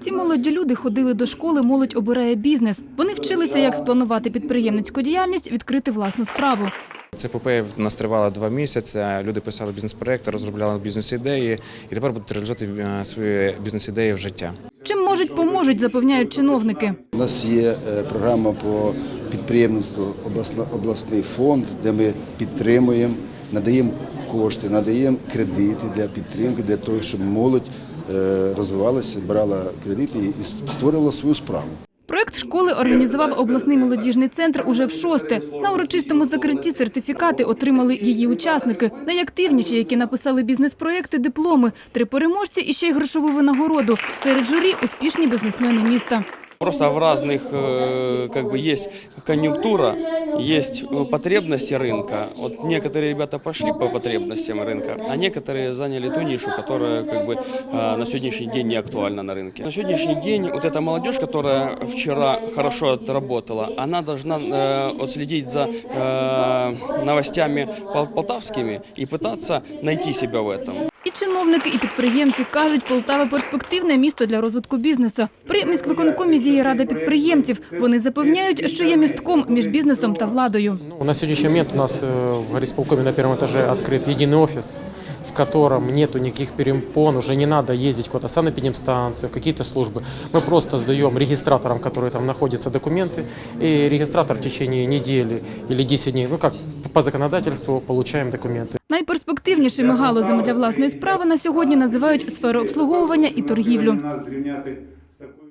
Ці молоді люди ходили до школи «Молодь обирає бізнес». Вони вчилися, як спланувати підприємницьку діяльність, відкрити власну справу. Це епопея в нас тривала два місяці. Люди писали бізнес-проекти, розробляли бізнес-ідеї і тепер будуть реалізувати е, свої бізнес-ідеї в життя. Чим можуть, поможуть, запевняють чиновники. У нас є е, програма по підприємництву, обласний фонд, де ми підтримуємо, надаємо кошти, надаємо кредити для підтримки, для того, щоб молодь е, розвивалася, брала кредити і створювала свою справу. Проект школи організував обласний молодіжний центр уже в шосте. На урочистому закритті сертифікати отримали її учасники. Найактивніші, які написали бізнес-проекти, дипломи, три переможці і ще й грошову винагороду. Серед журі – успішні бізнесмени міста. Просто в разных, э, как бы, есть конъюнктура, есть э, потребности рынка. Вот некоторые ребята пошли по потребностям рынка, а некоторые заняли ту нишу, которая, как бы, э, на сегодняшний день не актуальна на рынке. На сегодняшний день вот эта молодежь, которая вчера хорошо отработала, она должна э, вот следить за э, новостями пол- полтавскими и пытаться найти себя в этом. І чиновники, і підприємці кажуть, Полтава – перспективне місто для розвитку бізнесу. При міськвиконкомі діє рада підприємців. Вони запевняють, що є містком між бізнесом та владою. Ну, На сегодняшний момент у нас э, в горисполкоме на первом этаже открыт единый офис, в котором нету никаких перепон, уже не надо ездить куда-то в санэпидемстанцию, в какие-то службы. Мы просто сдаем регистраторам, которые там находятся, документы, и регистратор в течение недели или 10 дней, ну как по законодательству, получаем документы. Найперспективнішими галузями для власної справи на сьогодні називають сферу обслуговування і торгівлю.